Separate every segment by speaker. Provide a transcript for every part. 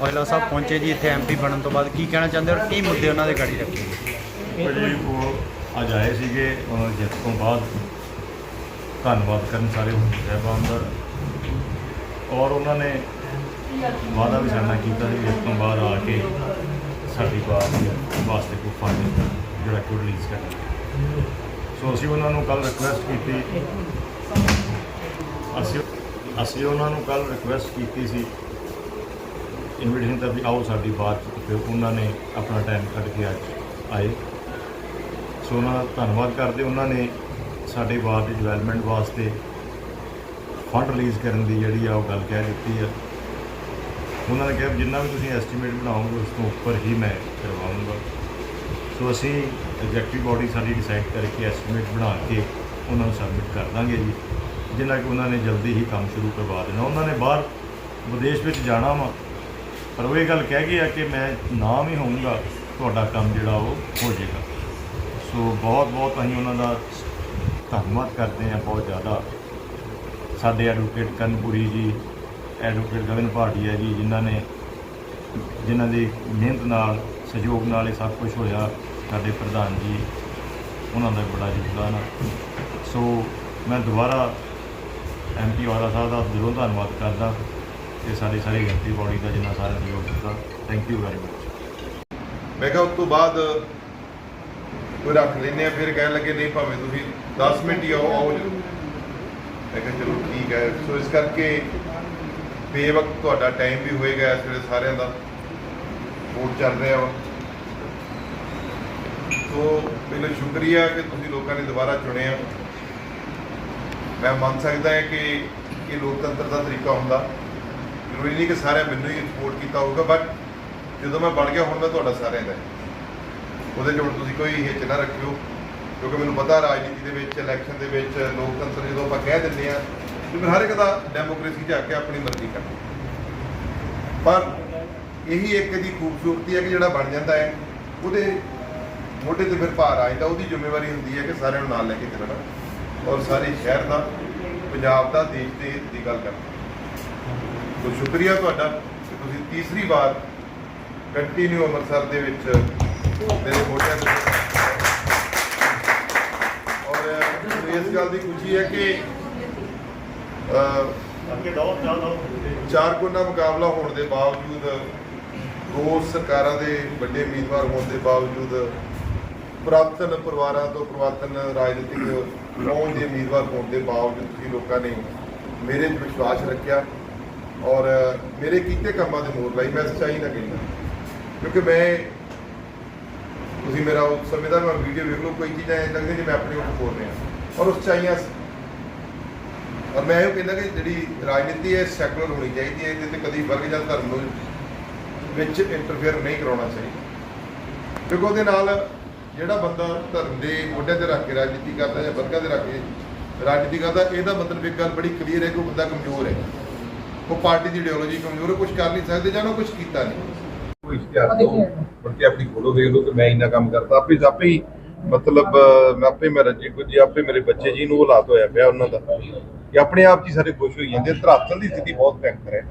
Speaker 1: ਔਜਲਾ ਸਾਹਿਬ ਪਹੁੰਚੇ ਜੀ ਇੱਥੇ ਐਮਪੀ ਬਣਨ ਤੋਂ ਬਾਅਦ ਕੀ ਕਹਿਣਾ ਚਾਹੁੰਦੇ ਔਰ ਕੀ ਮੁੱਦੇ ਉਹਨਾਂ ਦੇ ਗਾੜੀ ਰੱਖੇ
Speaker 2: ਭਾਜੀ, ਉਹ ਅੱਜ ਆਏ ਸੀਗੇ, ਉਹਨਾਂ ਜਿੱਤ ਤੋਂ ਬਾਅਦ ਧੰਨਵਾਦ ਕਰਨ ਸਾਰੇ ਸਾਹਿਬਾਨ ਦਾ। ਔਰ ਉਹਨਾਂ ਨੇ ਵਾਅਦਾ ਵੀ ਸਾਡਾ ਕੀਤਾ ਸੀ ਜਿੱਤ ਤੋਂ ਬਾਅਦ ਆ ਕੇ ਸਾਡੀ ਬਾਤ ਵਾਸਤੇ ਕੋਈ ਫੰਡ ਜਿਹੜਾ ਕਿ ਰਿਲੀਜ਼ ਕਰਨਾ ਸੋ ਅਸੀਂ ਉਹਨਾਂ ਨੂੰ ਕੱਲ ਰਿਕੁਐਸਟ ਕੀਤੀ। ਅਸੀਂ ਅਸੀਂ ਉਹਨਾਂ ਨੂੰ ਕੱਲ ਰਿਕੁਐਸਟ ਕੀਤੀ ਸੀ ਇਨਵੀਟੇਸ਼ਨ ਤਾਂ ਵੀ ਆਓ ਸਾਡੀ ਬਾਤ ਤੇ ਉਹਨਾਂ ਨੇ ਆਪਣਾ ਟਾਈਮ ਕੱਢ ਕੇ ਅੱਜ ਆਏ। ਸੋ ਉਹਨਾਂ ਦਾ ਧੰਨਵਾਦ ਕਰਦੇ, ਉਹਨਾਂ ਨੇ ਸਾਡੇ ਬਾਤ ਦੀ ਡਿਵੈਲਪਮੈਂਟ ਵਾਸਤੇ ਫੰਡ ਰਿਲੀਜ਼ ਕਰਨ ਦੀ ਜਿਹੜੀ ਆ ਉਹ ਗੱਲ ਕਹਿ ਦਿੱਤੀ ਆ। ਉਹਨਾਂ ਨੇ ਕਿਹਾ ਵੀ ਜਿੰਨਾ ਵੀ ਤੁਸੀਂ ਐਸਟੀਮੇਟ ਬਣਾਓਗੇ, ਉਸ ਤੋਂ ਉੱਪਰ ਹੀ ਮੈਂ ਕਰਵਾਉਂਗਾ। ਸੋ ਅਸੀਂ ਐਗਜ਼ੈਕਟਿਵ ਬਾਡੀ ਸਾਡੀ ਡਿਸਾਈਡ ਕਰਕੇ ਐਸਟੀਮੇਟ ਬਣਾ ਕੇ ਉਹਨਾਂ ਨੂੰ ਸਬਮਿਟ ਕਰ ਦਾਂਗੇ ਜੀ। ਜਿੰਨਾ ਕਿ ਉਹਨਾਂ ਨੇ ਜਲਦੀ ਹੀ ਕੰਮ ਸ਼ੁਰੂ ਕਰਵਾ ਦੇਣਾ। ਉਹਨਾਂ ਨੇ ਬਾਹਰ ਵਿਦੇਸ਼ ਵਿੱਚ ਜਾਣਾ ਵਾ ਪਰ ਉਹ ਇਹ ਗੱਲ ਕਹਿ ਗਏ ਆ ਕਿ ਮੈਂ ਨਾਮ ਹੀ ਹੋਊਂਗਾ, ਤੁਹਾਡਾ ਕੰਮ ਜਿਹੜਾ ਉਹ ਹੋ ਜਾਏਗਾ। ਸੋ ਬਹੁਤ ਬਹੁਤ ਅਸੀਂ ਉਹਨਾਂ ਦਾ ਧੰਨਵਾਦ ਕਰਦੇ ਹਾਂ ਬਹੁਤ ਜ਼ਿਆਦਾ। ਸਾਡੇ ਐਡਵੋਕੇਟ ਕਨਪੁਰੀ ਜੀ ਐਡਵੋਕੇਟ ਗਗਨ ਭਾਟੀਆ ਜੀ, ਜਿਨ੍ਹਾਂ ਨੇ, ਜਿਨ੍ਹਾਂ ਦੀ ਮਿਹਨਤ ਨਾਲ, ਸਹਿਯੋਗ ਨਾਲ ਇਹ ਸਭ ਕੁਝ ਹੋਇਆ, ਸਾਡੇ ਪ੍ਰਧਾਨ ਜੀ, ਉਹਨਾਂ ਦਾ ਬੜਾ ਯੋਗਦਾਨ ਆ। ਸੋ ਮੈਂ ਦੁਬਾਰਾ ਐਮਪੀ ਵਾਲਾ ਸਾਹਿਬ ਦਾ ਦਿਲੋਂ ਧੰਨਵਾਦ ਕਰਦਾ। ਤੇ ਸਾਡੀ ਸਾਰੀ ਗਿਣਤੀ ਬੋਡੀ ਦਾ ਜਿੰਨਾ ਸਾਰਾ ਸਹਿਯੋਗ ਦਿੱਤਾ ਥੈਂਕ ਯੂ ਵੈਰੀ ਮਚ
Speaker 3: ਮੈਂ ਕਿਹਾ ਉਸ ਤੋਂ ਬਾਅਦ ਕੋਈ ਰੱਖ ਲੈਨੇ ਆ, ਫਿਰ ਕਹਿਣ ਲੱਗੇ, ਨਹੀਂ ਭਾਵੇਂ ਤੁਸੀਂ 10 ਮਿੰਟ ਹੀ ਆਓ ਆਓ ਜਰੂਰ। ਮੈਂ ਕਿਹਾ ਚਲੋ ਠੀਕ ਹੈ। ਸੋ ਇਸ ਕਰਕੇ ਬੇਵਕਤ ਤੁਹਾਡਾ ਟਾਈਮ ਵੀ ਹੋਏਗਾ ਇਸ ਵੇਲੇ ਸਾਰਿਆਂ ਦਾ। ਵੋਟ ਚੱਲ ਰਿਹਾ ਵਾ। ਸੋ ਪਹਿਲਾਂ ਸ਼ੁਕਰੀਆ ਕਿ ਤੁਸੀਂ ਲੋਕਾਂ ਨੇ ਦੁਬਾਰਾ ਚੁਣਿਆ। ਮੈਂ ਮੰਨ ਸਕਦਾ ਹਾਂ ਕਿ ਇਹ ਲੋਕਤੰਤਰ ਦਾ ਤਰੀਕਾ ਹੁੰਦਾ। ਜ਼ਰੂਰੀ ਨਹੀਂ ਕਿ ਸਾਰਿਆਂ ਮੈਨੂੰ ਹੀ ਸਪੋਰਟ ਕੀਤਾ ਹੋਊਗਾ ਬਟ ਜਦੋਂ ਮੈਂ ਬਣ ਗਿਆ, ਹੁਣ ਮੈਂ ਤੁਹਾਡਾ ਸਾਰਿਆਂ ਦਾ ਉਹਦੇ 'ਚ ਹੁਣ ਤੁਸੀਂ ਕੋਈ ਹਿੱਚ ਨਾ ਰੱਖਿਓ, ਕਿਉਂਕਿ ਮੈਨੂੰ ਪਤਾ ਰਾਜਨੀਤੀ ਦੇ ਵਿੱਚ ਇਲੈਕਸ਼ਨ ਦੇ ਵਿੱਚ, ਲੋਕਤੰਤਰ ਜਦੋਂ ਆਪਾਂ ਕਹਿ ਦਿੰਦੇ ਆ ਕਿ ਫਿਰ ਹਰ ਇੱਕ ਦਾ ਡੈਮੋਕ੍ਰੇਸੀ 'ਚ ਆ ਕੇ ਆਪਣੀ ਮਰਜ਼ੀ ਕਰਨੀ ਪਰ ਇਹੀ ਇੱਕ ਦੀ ਖੂਬਸੂਰਤੀ ਹੈ ਕਿ ਜਿਹੜਾ ਬਣ ਜਾਂਦਾ ਹੈ, ਉਹਦੇ ਮੋਢੇ ਤੇ ਫਿਰ ਭਾਰ ਆ ਜਾਂਦਾ, ਉਹਦੀ ਜ਼ਿੰਮੇਵਾਰੀ ਹੁੰਦੀ ਹੈ ਕਿ ਸਾਰਿਆਂ ਨੂੰ ਨਾਲ ਲੈ ਕੇ ਚੱਲਣਾ ਔਰ ਸਾਰੇ ਸ਼ਹਿਰ ਦਾ, ਪੰਜਾਬ ਦਾ, ਦੇਸ਼ ਦੇ ਦੀ ਗੱਲ ਕਰਨਾ। ਸੋ ਸ਼ੁਕਰੀਆ ਤੁਹਾਡਾ ਕਿ ਤੁਸੀਂ ਤੀਸਰੀ ਵਾਰ ਕੰਟੀਨਿਊ ਅੰਮ੍ਰਿਤਸਰ ਦੇ ਵਿੱਚ ਮੇਰੇ ਮੋਢਿਆਂ ਤੇ ਔਰ ਇਸ ਗੱਲ ਦੀ ਖੁਸ਼ੀ ਹੈ ਕਿ
Speaker 2: ਅੱਗੇ ਦੋ
Speaker 3: ਚਾਰ ਕੋਨਾ ਮੁਕਾਬਲਾ ਹੋਣ ਦੇ ਬਾਵਜੂਦ ਦੋ ਸਰਕਾਰਾਂ ਦੇ ਵੱਡੇ ਉਮੀਦਵਾਰ ਹੋਣ ਦੇ ਬਾਵਜੂਦ ਪੁਰਾਤਨ ਪਰਿਵਾਰਾਂ ਤੋਂ ਪੁਰਾਤਨ ਰਾਜਨੀਤਿਕ ਪਹੁੰਚ ਦੇ ਉਮੀਦਵਾਰ ਹੋਣ ਦੇ ਬਾਵਜੂਦ ਤੁਸੀਂ ਲੋਕਾਂ ਨੇ ਮੇਰੇ ਵਿਸ਼ਵਾਸ ਰੱਖਿਆ। ਔਰ ਮੇਰੇ ਕੀਤੇ ਕੰਮਾਂ ਦੇ ਮੋਰ ਲਾਈ ਮੈਂ ਸੱਚਾਈ ਨਾ ਕਹਿੰਦਾ। ਕਿਉਂਕਿ ਮੈਂ, ਤੁਸੀਂ ਮੇਰਾ ਉਸ ਸਮੇਂ ਦਾ ਮੈਂ ਵੀਡੀਓ ਵੇਖ ਲਓ, ਕੋਈ ਚੀਜ਼ਾਂ ਐਂ ਲੱਗਦੀਆਂ ਜਿਵੇਂ ਆਪਣੇ ਉੱਤੇ ਬੋਲ ਰਿਹਾ। ਔਰ ਉਸ ਚਾਹੀਆਂ ਔਰ ਮੈਂ ਇਹ ਕਹਿੰਦਾ ਕਿ ਜਿਹੜੀ ਰਾਜਨੀਤੀ ਹੈ, ਸੈਕੂਲਰ ਹੋਣੀ ਚਾਹੀਦੀ ਹੈ, ਇਹਦੇ ਤੇ ਕਦੀ ਵਰਗ ਜਾਂ ਧਰਮ ਨੂੰ ਵਿੱਚ ਇੰਟਰਫੇਅਰ ਨਹੀਂ ਕਰਾਉਣਾ ਚਾਹੀਦਾ। ਕਿਉਂਕਿ ਉਹਦੇ ਨਾਲ ਜਿਹੜਾ ਬੰਦਾ ਧਰਮ ਦੇ ਮੋਢੇ ਤੇ ਰੱਖ ਕੇ ਰਾਜਨੀਤੀ ਕਰਦਾ ਜਾਂ ਵਰਗਾਂ ਦੇ ਰੱਖ ਕੇ ਰਾਜਨੀਤੀ ਕਰਦਾ, ਇਹਦਾ ਮਤਲਬ ਇੱਕ ਗੱਲ ਬੜੀ ਕਲੀਅਰ ਹੈ ਕਿ ਉਹ ਬੰਦਾ ਕਮਜ਼ੋਰ ਹੈ। ਉਹ ਪਾਰਟੀ ਦੀ ਇਡੀਓਲੋਜੀ ਕਮਜ਼ੋਰ ਹੈ ਕੁਝ ਕਰ ਨਹੀਂ ਸਕਦੇ ਜਾਂ ਉਹ ਕੁਝ ਕੀਤਾ ਨਹੀਂ। ਕੋਈ ਇਸ਼ਤਿਹਾਰ ਦੋ ਮੁੜ ਆਪਣੀ ਫੋਟੋ ਦੇਖ ਲਓ ਕਿ ਮੈਂ ਇੰਨਾ ਕੰਮ ਕਰਦਾ। ਆਪੇ ਆਪੇ ਹੀ ਮਤਲਬ ਮੈਂ ਆਪੇ ਮੇਰਾ ਜੀ ਕੁਝ ਆਪੇ ਮੇਰੇ ਬੱਚੇ ਜੀ ਨੂੰ ਹਾਲਾਤ ਹੋਇਆ ਪਿਆ ਉਹਨਾਂ ਦਾ ਕਿ ਆਪਣੇ ਆਪ 'ਚ ਸਾਰੇ ਖੁਸ਼ ਹੋਈ ਜਾਂਦੇ ਧਰਾਤਲ ਦੀ ਸਥਿਤੀ ਬਹੁਤ ਭੈਂਕਰ ਹੈ।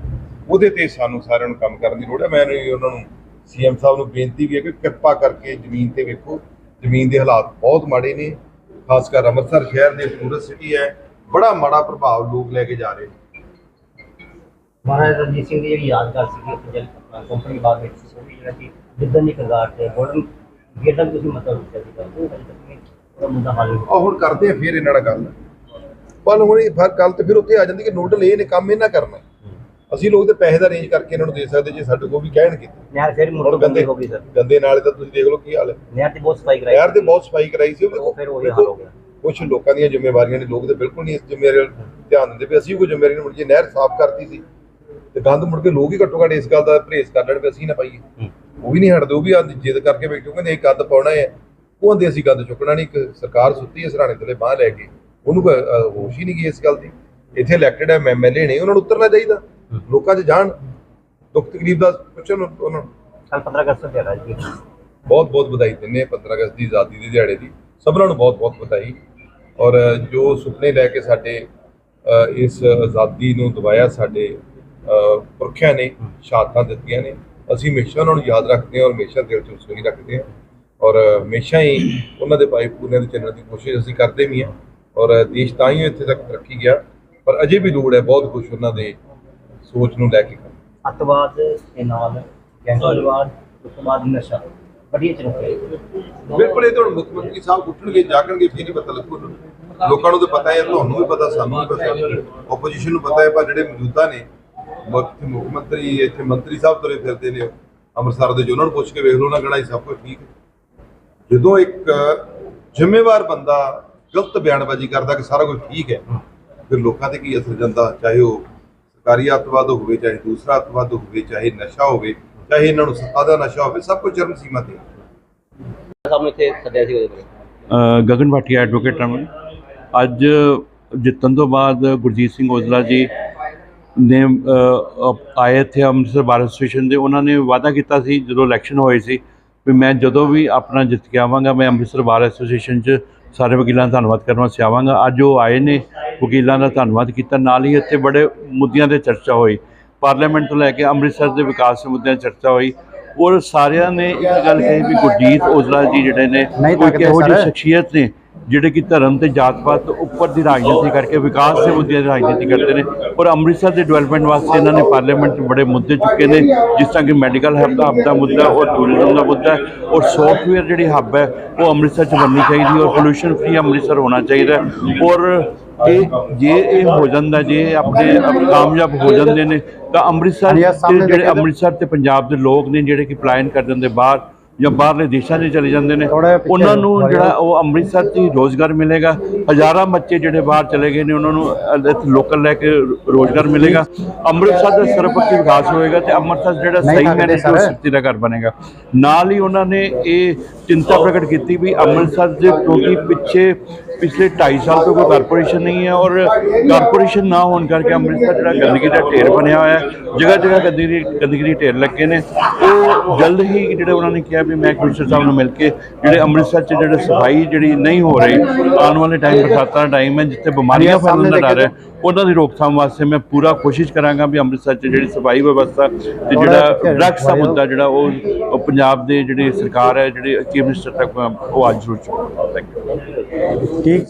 Speaker 3: ਉਹਦੇ ਤੇ ਸਾਨੂੰ ਸਾਰਿਆਂ ਨੂੰ ਕੰਮ ਕਰਨ ਦੀ ਲੋੜ ਹੈ। ਮੈਂ ਉਹਨਾਂ ਨੂੰ ਸੀਐਮ ਸਾਹਿਬ ਨੂੰ ਬੇਨਤੀ ਵੀ ਹੈ ਕਿ ਕਿਰਪਾ ਕਰਕੇ ਜ਼ਮੀਨ ਤੇ ਵੇਖੋ। ਜ਼ਮੀਨ ਦੇ ਹਾਲਾਤ ਬਹੁਤ ਮਾੜੇ ਨੇ। ਖਾਸ ਕਰ ਅੰਮ੍ਰਿਤਸਰ ਸ਼ਹਿਰ ਦੇ ਟੂਰਿਸਟ ਸਿਟੀ ਹੈ। ਬੜਾ ਮਾੜਾ ਪ੍ਰਭਾਵ ਲੋਕ ਲੈ ਕੇ ਜਾ ਰਹੇ ਨੇ।
Speaker 4: ਮਹਾਰਾਜਾ ਰਣਜੀਤ ਸਿੰਘ ਦੀ ਜਿਹੜੀ ਯਾਦਗਾਰ ਸੀਗੀ ਜਲ ਕੰਪਨੀ ਬਾਗ ਵਿੱਚ ਉਹ ਵੀ ਜਿਹੜਾ ਕਿ ਜਿੱਦਣ ਦੀ ਕਗਾਰ ਤੇ ਗੋਲਡਨ ਗੇਟ ਤੁਸੀਂ ਮਤਲਬ ਉਹ ਤੱਕ ਨਹੀਂ ਉਹਦਾ ਮੁੱਦਾ ਹੱਲ
Speaker 3: ਆ ਹੁਣ ਕਰਦੇ ਆ ਫਿਰ ਇਹਨਾਂ ਨਾਲ ਗੱਲ। ਪਰ ਹੁਣ ਇਹ ਫਿਰ ਗੱਲ ਤੇ ਫਿਰ ਉੱਥੇ ਆ ਜਾਂਦੀ ਕਿ ਨੋਡਲ ਇਹ ਨੇ ਕੰਮ ਇਹਨਾਂ ਕਰਨਾ। ਅਸੀਂ ਲੋਕ ਤੇ ਪੈਸੇ ਦਾ ਰੇਂਜ ਕਰਕੇ ਇਹਨਾਂ ਨੂੰ ਦੇ ਸਕਦੇ ਜੇ ਸਾਡੇ ਕੋਲ ਵੀ ਕਹਿਣਗੇ
Speaker 4: ਨਹਿਰ ਫਿਰ ਮੁੜ
Speaker 3: ਗੰਦੇ
Speaker 4: ਹੋ ਗਈ ਸਰ।
Speaker 3: ਗੰਦੇ ਨਾਲੇ ਤਾਂ ਤੁਸੀਂ ਦੇਖ ਲਓ ਕੀ ਹਾਲ ਹੈ।
Speaker 4: ਨਹਿਰ ਤੇ ਬਹੁਤ ਸਫ਼ਾਈ ਕਰਾਈ
Speaker 3: ਯਾਰ ਤੇ ਬਹੁਤ ਸਫ਼ਾਈ ਕਰਾਈ ਸੀ।
Speaker 4: ਉਹ ਫਿਰ ਉਹੀ ਹਾਲ ਹੋ ਗਿਆ।
Speaker 3: ਕੁਝ ਲੋਕਾਂ ਦੀਆਂ ਜ਼ਿੰਮੇਵਾਰੀਆਂ ਨੇ ਲੋਕ ਤੇ ਬਿਲਕੁਲ ਨਹੀਂ ਇਸ ਜ਼ਿੰਮੇਵਾਰੀ ਧਿਆਨ ਦਿੰਦੇ ਵੀ ਅਸੀਂ ਕੋਈ ਜ਼ਿੰਮੇਵਾਰੀ ਨਹੀਂ ਮੁੜ ਜੇ ਨਹਿਰ ਸਾਫ਼ ਕਰਤੀ ਸੀ। ਤੇ ਗੰਦ ਮੁੜ ਕੇ ਲੋਕ ਹੀ ਘੱਟੋ ਘੱਟ ਇਸ ਗੱਲ ਦਾ ਪਰਹੇਜ਼ ਕਰ ਲੈਣ ਵੀ ਅਸੀਂ ਨਾ ਪਾਈਏ। ਉਹ ਵੀ ਨਹੀਂ ਹਟਦੇ ਉਹ ਵੀ ਆ ਜਿੱਦ ਕਰਕੇ ਬੈਠੇ ਕਹਿੰਦੇ ਇਹ ਗੰਦ ਪਾਉਣਾ ਹੈ। ਉਹ ਆਂਦੇ ਅਸੀਂ ਗੰਦ ਚੁੱਕਣਾ ਨਹੀਂ ਇੱਕ ਸਰਕਾਰ ਸੁੱਤੀ ਹੈ ਸਰਾਣੇ ਥੱਲੇ ਬਾਹ ਲੈ ਕੇ। ਉਹਨੂੰ ਕੋਈ, ਹੋਸ਼ ਹੀ ਨਹੀਂ ਗਈ ਇਸ ਗੱਲ ਦੀ। ਇੱਥੇ ਇਲੈਕਟਡ ਹੈ ਐਮਐਲਏ ਨੇ ਉਹਨਾਂ ਨੂੰ ਉਤਰਨਾ ਚਾਹੀਦਾ। ਲੋਕਾਂ 'ਚ ਜਾਣ ਦੁੱਖ ਤਕਲੀਫ ਦਾ ਪੁੱਛਣ ਉਹਨਾਂ ਨੂੰ।
Speaker 4: ਕੱਲ 15 ਅਗਸਤ ਨੂੰ ਦਿਹਾੜਾ ਜੀ।
Speaker 3: ਬਹੁਤ ਬਹੁਤ ਵਧਾਈ ਦਿੰਦੇ ਹਾਂ 15 ਅਗਸਤ ਦੀ ਆਜ਼ਾਦੀ ਦੇ ਦਿਹਾੜੇ ਦੀ। ਸਭਨਾਂ ਨੂੰ ਬਹੁਤ ਬਹੁਤ ਵਧਾਈ। ਔਰ ਜੋ ਸੁਪਨੇ ਲੈ ਕੇ ਸਾਡੇ ਇਸ ਆਜ਼ਾਦੀ ਨੂੰ ਦਵਾਇਆ ਸਾਡੇ ਪੁਰਖਿਆਂ ਨੇ ਸ਼ਹਾਦਤਾਂ ਦਿੱਤੀਆਂ ਨੇ। ਅਸੀਂ ਹਮੇਸ਼ਾ ਉਹਨਾਂ ਨੂੰ ਯਾਦ ਰੱਖਦੇ ਹਾਂ ਔਰ ਹਮੇਸ਼ਾ ਦਿਲ 'ਚ ਹੀ ਰੱਖਦੇ ਹਾਂ। ਔਰ ਹਮੇਸ਼ਾ ਹੀ ਉਹਨਾਂ ਦੇ ਪਾਏ ਪੂਰਿਆਂ ਦੇ ਚੱਲਣ ਦੀ ਕੋਸ਼ਿਸ਼ ਅਸੀਂ ਕਰਦੇ ਵੀ ਹਾਂ। ਔਰ ਦੇਸ਼ ਤਾਂ ਹੀ ਇੱਥੇ ਤੱਕ ਤਰੱਕੀ ਗਿਆ ਪਰ ਅਜੇ ਵੀ ਲੋੜ ਹੈ ਬਹੁਤ ਕੁਝ ਉਹਨਾਂ ਦੇ ਸੋਚ ਨੂੰ ਲੈ ਕੇ
Speaker 4: ਅੱਤਵਾਦ ਦੇ ਨਾਲ ਗੈਂਗਵਾਦ ਬਾਅਦ ਨਸ਼ਾ ਬੜੀਆਂ ਚੁਣੌਤੀਆਂ
Speaker 3: ਬਿਲਕੁਲ ਇਹ ਤਾਂ ਹੁਣ ਮੁੱਖ ਮੰਤਰੀ ਸਾਹਿਬ ਉੱਠਣਗੇ ਜਾਗਣਗੇ ਫਿਰ ਹੀ ਪਤਾ ਲੱਗੂ। ਲੋਕਾਂ ਨੂੰ ਤਾਂ ਪਤਾ ਹੈ ਤੁਹਾਨੂੰ ਵੀ ਪਤਾ ਸਾਨੂੰ ਵੀ ਪਤਾ। ਆਪੋਜੀਸ਼ਨ ਨੂੰ ਪਤਾ ਹੈ ਪਰ ਜਿਹੜੇ ਮੌਜੂਦਾ ਨੇ ਮੁੱਖ ਮੁੱਖ ਮੰਤਰੀ ਇੱਥੇ ਮੰਤਰੀ ਸਾਹਿਬ ਤੁਰੇ ਫਿਰਦੇ ਨੇ। ਅੰਮ੍ਰਿਤਸਰ ਦੇ ਜੋ ਉਹਨਾਂ ਨੂੰ ਪੁੱਛ ਕੇ ਵੇਖ ਲਓ ਕਹਿਣਾ ਇਹ ਸਭ ਕੁਝ ਠੀਕ ਜਦੋਂ ਇੱਕ ਜ਼ਿੰਮੇਵਾਰ ਬੰਦਾ ਗਲਤ ਬਿਆਨਬਾਜ਼ੀ ਕਰਦਾ ਕਿ ਸਾਰਾ ਕੁਝ ਠੀਕ ਹੈ ਫਿਰ ਲੋਕਾਂ ਤੇ ਕੀ ਅਸਰ ਜਾਂਦਾ? ਚਾਹੇ ਉਹ ਸਰਕਾਰੀ ਅੱਤਵਾਦ ਹੋਵੇ ਚਾਹੇ ਦੂਸਰਾ ਅੱਤਵਾਦ ਹੋਵੇ ਚਾਹੇ ਨਸ਼ਾ ਹੋਵੇ ਚਾਹੇ ਇਹਨਾਂ ਨੂੰ ਸੱਤਾ ਦਾ ਨਸ਼ਾ ਹੋਵੇ ਸਭ ਕੁਝ ਚਰਮ ਸੀਮਾ ਤੇ ਹੈ।
Speaker 4: ਸਭ ਨੂੰ ਇੱਥੇ ਸੱਦਿਆ ਸੀ ਉਹਦੇ ਕੋਲ।
Speaker 5: ਅ, ਗਗਨ ਭਾਟੀਆ ਐਡਵੋਕੇਟ ਰਮਨ ਅੱਜ ਜਿੱਤਣ ਤੋਂ ਬਾਅਦ ਗੁਰਜੀਤ ਸਿੰਘ ਔਜਲਾ ਜੀ ਨੇ ਆਏ ਇੱਥੇ ਅੰਮ੍ਰਿਤਸਰ ਬਾਰ ਐਸੋਸੀਏਸ਼ਨ ਦੇ ਉਹਨਾਂ ਨੇ ਵਾਅਦਾ ਕੀਤਾ ਸੀ ਜਦੋਂ ਇਲੈਕਸ਼ਨ ਹੋਏ ਸੀ ਵੀ ਮੈਂ ਜਦੋਂ ਵੀ ਆਪਣਾ ਜਿੱਤ ਕੇ ਆਵਾਂਗਾ ਮੈਂ ਅੰਮ੍ਰਿਤਸਰ ਬਾਰ ਐਸੋਸੀਏਸ਼ਨ 'ਚ ਸਾਰੇ ਵਕੀਲਾਂ ਦਾ ਧੰਨਵਾਦ ਕਰਨ ਵਾਸਤੇ ਆਵਾਂਗਾ। ਅੱਜ ਉਹ ਆਏ ਨੇ ਵਕੀਲਾਂ ਦਾ ਧੰਨਵਾਦ ਕੀਤਾ। ਨਾਲ ਹੀ ਇੱਥੇ ਬੜੇ ਮੁੱਦਿਆਂ ਤੇ ਚਰਚਾ ਹੋਈ। ਪਾਰਲੀਮੈਂਟ ਤੋਂ ਲੈ ਕੇ ਅੰਮ੍ਰਿਤਸਰ ਦੇ ਵਿਕਾਸ ਦੇ ਮੁੱਦਿਆਂ 'ਤੇ ਚਰਚਾ ਹੋਈ। ਔਰ ਸਾਰਿਆਂ ਨੇ ਇੱਕ ਗੱਲ ਕਹੀ ਵੀ ਗੁਰਜੀਤ ਔਜਲਾ ਜੀ ਜਿਹੜੇ ਨੇ ਕੋਈ ਕਿਹੋ ਜਿਹੀ ਸ਼ਖਸੀਅਤ ਨੇ ਜਿਹੜੇ ਕਿ ਧਰਮ ਤੇ ਜਾਤ ਪਾਤ ਤੋਂ ਉੱਪਰ ਦੀ ਰਾਜਨੀਤੀ ਕਰਕੇ ਵਿਕਾਸ ਦੇ ਮੁੱਦਿਆਂ ਦੀ ਰਾਜਨੀਤੀ ਕਰਦੇ ਨੇ। ਔਰ ਅੰਮ੍ਰਿਤਸਰ ਦੇ ਡਿਵੈਲਪਮੈਂਟ ਵਾਸਤੇ ਇਹਨਾਂ ਨੇ ਪਾਰਲੀਮੈਂਟ 'ਚ ਬੜੇ ਮੁੱਦੇ ਚੁੱਕੇ ਨੇ ਜਿਸ ਤਰ੍ਹਾਂ ਕਿ ਮੈਡੀਕਲ ਹੱਬ ਦਾ ਹੱਬ ਦਾ ਮੁੱਦਾ ਔਰ ਟੂਰਿਜ਼ਮ ਦਾ ਮੁੱਦਾ ਔਰ ਸੌਫਟਵੇਅਰ ਜਿਹੜੀ ਹੱਬ ਹੈ ਉਹ ਅੰਮ੍ਰਿਤਸਰ 'ਚ ਬਣਨੀ ਚਾਹੀਦੀ ਔਰ ਪੋਲੂਸ਼ਨ ਫ੍ਰੀ ਅੰਮ੍ਰਿਤਸਰ ਹੋਣਾ ਚਾਹੀਦਾ। ਔਰ ਇਹ ਜੇ ਇਹ ਹੋ ਜਾਂਦਾ ਜੇ ਆਪਣੇ ਆਪ ਕਾਮਯਾਬ ਹੋ ਜਾਂਦੇ ਨੇ ਤਾਂ ਅੰਮ੍ਰਿਤਸਰ ਜਿਹੜੇ ਅੰਮ੍ਰਿਤਸਰ ਤੇ ਪੰਜਾਬ ਦੇ ਲੋਕ ਨੇ ਜਿਹੜੇ ਕਿ ਪਲਾਇਨ ਕਰ ਜਾਂਦੇ ਬਾਹਰ ਜਾਂ ਬਾਹਰਲੇ ਦੇਸ਼ਾਂ 'ਚ ਚਲੇ ਜਾਂਦੇ ਨੇ। ਉਹਨਾਂ ਨੂੰ ਜਿਹੜਾ ਉਹ ਅੰਮ੍ਰਿਤਸਰ 'ਚ ਹੀ ਰੋਜ਼ਗਾਰ ਮਿਲੇਗਾ। ਹਜ਼ਾਰਾਂ ਬੱਚੇ ਜਿਹੜੇ ਬਾਹਰ ਚਲੇ ਗਏ ਨੇ ਉਹਨਾਂ ਨੂੰ ਇੱਥੇ ਲੋਕਲ ਲੈ ਕੇ ਰੋਜ਼ਗਾਰ ਮਿਲੇਗਾ। ਅੰਮ੍ਰਿਤਸਰ ਦਾ ਸਰਬਪੱਖੀ ਵਿਕਾਸ ਹੋਏਗਾ ਤੇ ਅੰਮ੍ਰਿਤਸਰ ਜਿਹੜਾ ਸਹੀ ਮੈਨੇ ਤੋਂ ਸਿੱਧੀ ਦਾ ਘਰ ਬਣੇਗਾ। ਨਾਲ ਹੀ ਉਹਨਾਂ ਨੇ ਇਹ ਚਿੰਤਾ ਪ੍ਰਗਟ ਕੀਤੀ ਵੀ ਅੰਮ੍ਰਿਤਸਰ ਦੇ ਕਿਉਂਕਿ ਪਿੱਛੇ ਪਿਛਲੇ 2.5 ਸਾਲ ਤੋਂ ਕੋਈ ਕਾਰਪੋਰੇਸ਼ਨ ਨਹੀਂ ਹੈ ਔਰ ਕਾਰਪੋਰੇਸ਼ਨ ਨਾ ਹੋਣ ਕਰਕੇ ਅੰਮ੍ਰਿਤਸਰ ਜਿਹੜਾ ਗੰਦਗੀ ਦਾ ਢੇਰ ਬਣਿਆ ਹੋਇਆ ਹੈ, ਜਗ੍ਹਾ ਜਗ੍ਹਾ ਗੰਦਗੀ ਗੰਦਗੀ ਦੇ ਢੇਰ ਲੱਗੇ ਨੇ। ਉਹ ਜਲਦ ਹੀ ਜਿਹੜੇ ਉਹਨਾਂ ਨੇ ਕਿਹਾ ਵੀ ਮੈਂ ਕਮਿਸ਼ਨਰ ਸਾਹਿਬ ਨੂੰ ਮਿਲ ਕੇ ਜਿਹੜੇ ਅੰਮ੍ਰਿਤਸਰ 'ਚ ਜਿਹੜੇ ਸਫ਼ਾਈ ਜਿਹੜੀ ਨਹੀਂ ਹੋ ਰਹੀ, ਆਉਣ ਵਾਲੇ ਟਾਈਮ ਬਰਸਾਤਾਂ ਦਾ ਟਾਈਮ ਹੈ, ਜਿੱਥੇ ਬਿਮਾਰੀਆਂ ਫੈਲਣ ਦਾ ਡਰ ਹੈ, ਉਹਨਾਂ ਦੀ ਰੋਕਥਾਮ ਵਾਸਤੇ ਮੈਂ ਪੂਰਾ ਕੋਸ਼ਿਸ਼ ਕਰਾਂਗਾ ਵੀ ਅੰਮ੍ਰਿਤਸਰ 'ਚ ਜਿਹੜੀ ਸਫ਼ਾਈ ਵਿਵਸਥਾ ਤੇ ਜਿਹੜਾ ਡਰੱਗਸ ਦਾ ਮੁੱਦਾ ਜਿਹੜਾ ਉਹ ਪੰਜਾਬ ਦੇ ਜਿਹੜੀ ਸਰਕਾਰ ਹੈ, ਜਿਹੜੇ ਚੀਫ ਮਿਨਿਸਟਰ ਤੱਕ ਉਹ ਅੱਜ ਜ਼ਰੂਰ ਚੁੱਕੇਗਾ। ਥੈਂਕ ਯੂ ठीक